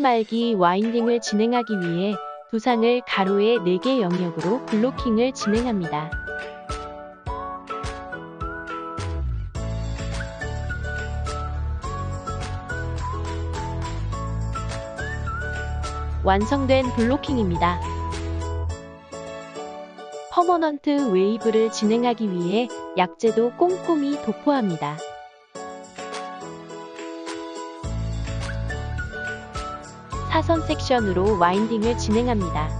말기 와인딩을 진행하기 위해 두상을 가로의 4개 영역으로 블로킹을 진행합니다. 완성된 블로킹입니다. 퍼머넌트 웨이브를 진행하기 위해 약재도 꼼꼼히 도포합니다. 사선 섹션으로 와인딩을 진행합니다.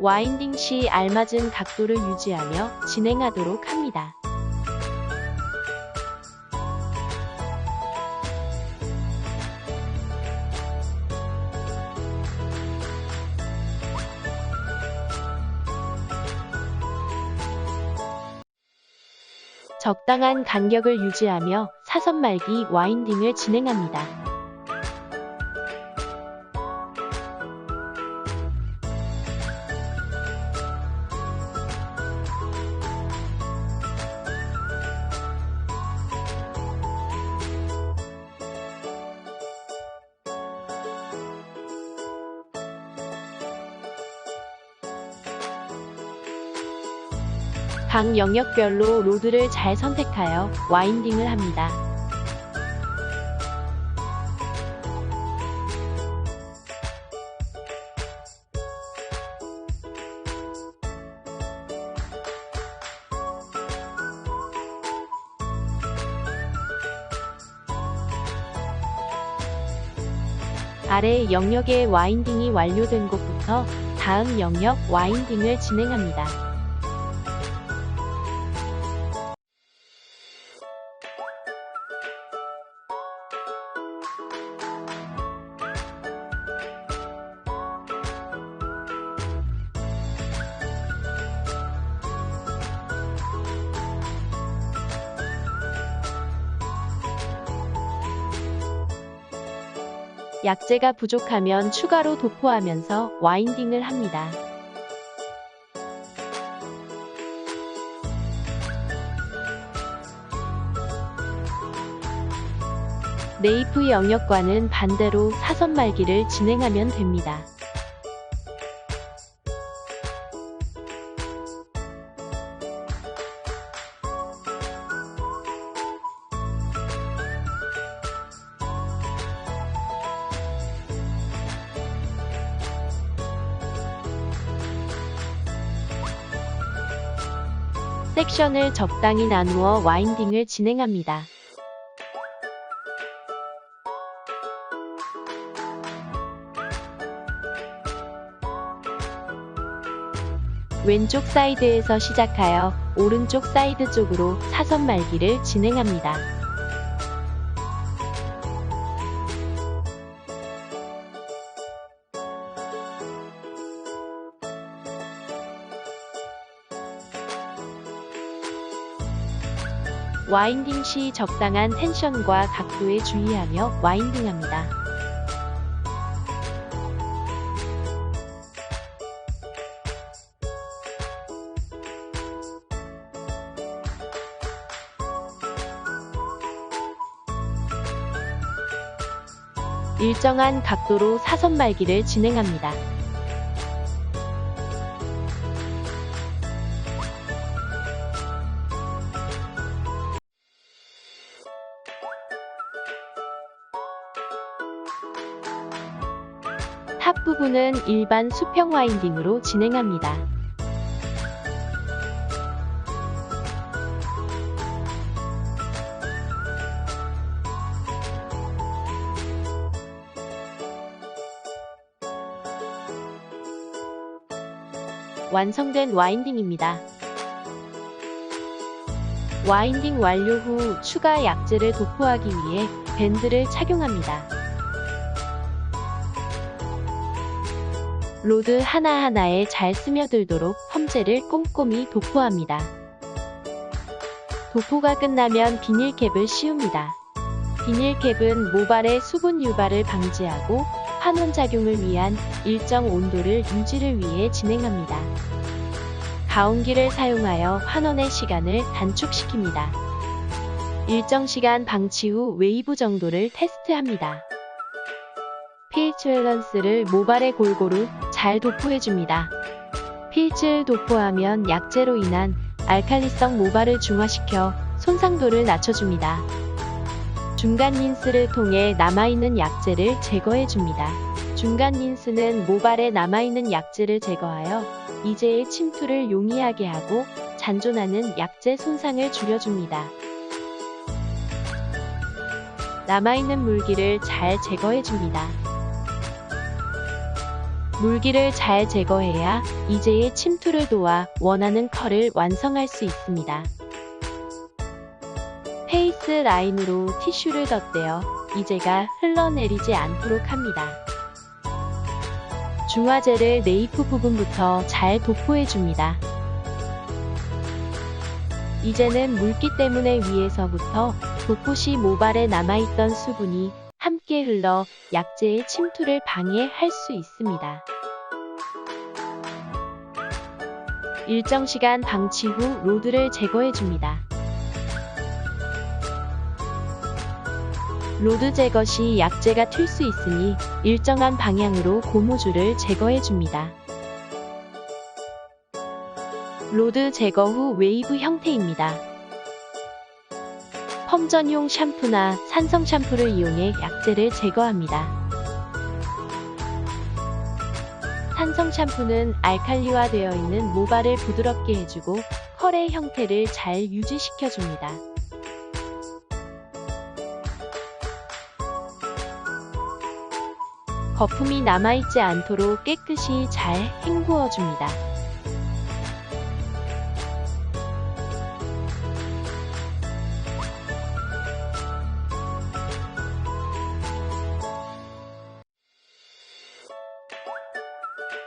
와인딩 시 알맞은 각도를 유지하며 진행하도록 합니다. 적당한 간격을 유지하며 사선 말기 와인딩을 진행합니다. 각 영역별로 로드를 잘 선택하여 와인딩을 합니다. 아래 영역의 와인딩이 완료된 곳부터 다음 영역 와인딩을 진행합니다. 약재가 부족하면 추가로 도포하면서 와인딩을 합니다. 네이프 영역과는 반대로 사선 말기를 진행하면 됩니다. 섹션을 적당히 나누어 와인딩을 진행합니다. 왼쪽 사이드에서 시작하여 오른쪽 사이드 쪽으로 사선 말기를 진행합니다. 와인딩 시 적당한 텐션과 각도에 주의하며 와인딩합니다. 일정한 각도로 사선 말기를 진행합니다. 탑 부분은 일반 수평 와인딩으로 진행합니다. 완성된 와인딩입니다. 와인딩 완료 후 추가 약재를 도포하기 위해 밴드를 착용합니다. 로드 하나하나에 잘 스며들도록 펌제를 꼼꼼히 도포합니다. 도포가 끝나면 비닐캡을 씌웁니다. 비닐캡은 모발의 수분 유발을 방지하고 환원작용을 위한 일정 온도를 유지를 위해 진행합니다. 가온기를 사용하여 환원의 시간을 단축시킵니다. 일정 시간 방치 후 웨이브 정도를 테스트합니다. pH 밸런스를 모발에 골고루 잘 도포해줍니다. pH를 도포하면 약재로 인한 알칼리성 모발을 중화시켜 손상도를 낮춰줍니다. 중간 린스를 통해 남아있는 약재를 제거해줍니다. 중간 린스는 모발에 남아있는 약재를 제거하여 이제의 침투를 용이하게 하고 잔존하는 약재 손상을 줄여줍니다. 남아있는 물기를 잘 제거해줍니다. 물기를 잘 제거해야 이제의 침투를 도와 원하는 컬을 완성할 수 있습니다. 페이스 라인으로 티슈를 덧대어 이제가 흘러내리지 않도록 합니다. 중화제를 네이프 부분부터 잘 도포해줍니다. 이제는 물기 때문에 위에서부터 도포 시 모발에 남아있던 수분이 함께 흘러 약재의 침투를 방해할 수 있습니다. 일정 시간 방치 후 로드를 제거해줍니다. 로드 제거 시 약재가 튈 수 있으니 일정한 방향으로 고무줄을 제거해줍니다. 로드 제거 후 웨이브 형태입니다. 펌 전용 샴푸나 산성 샴푸를 이용해 약재를 제거합니다. 산성 샴푸는 알칼리화 되어 있는 모발을 부드럽게 해주고 컬의 형태를 잘 유지시켜줍니다. 거품이 남아있지 않도록 깨끗이 잘 헹구어줍니다.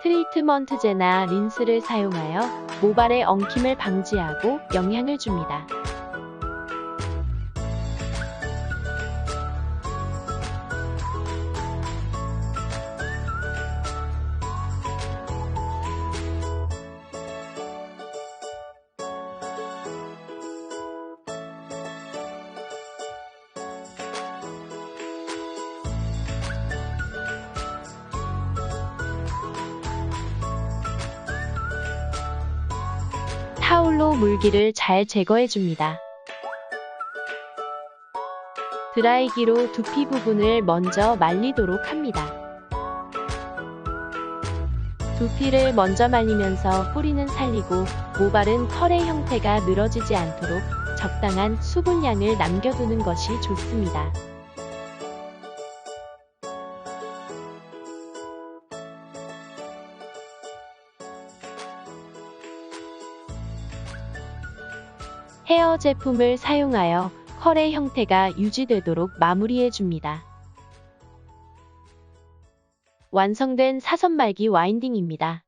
트리트먼트제나 린스를 사용하여 모발의 엉킴을 방지하고 영향을 줍니다. 타올로 물기를 잘 제거해줍니다. 드라이기로 두피 부분을 먼저 말리도록 합니다. 두피를 먼저 말리면서 뿌리는 살리고 모발은 털의 형태가 늘어지지 않도록 적당한 수분량을 남겨두는 것이 좋습니다. 헤어 제품을 사용하여 컬의 형태가 유지되도록 마무리해줍니다. 완성된 사선 말기 와인딩입니다.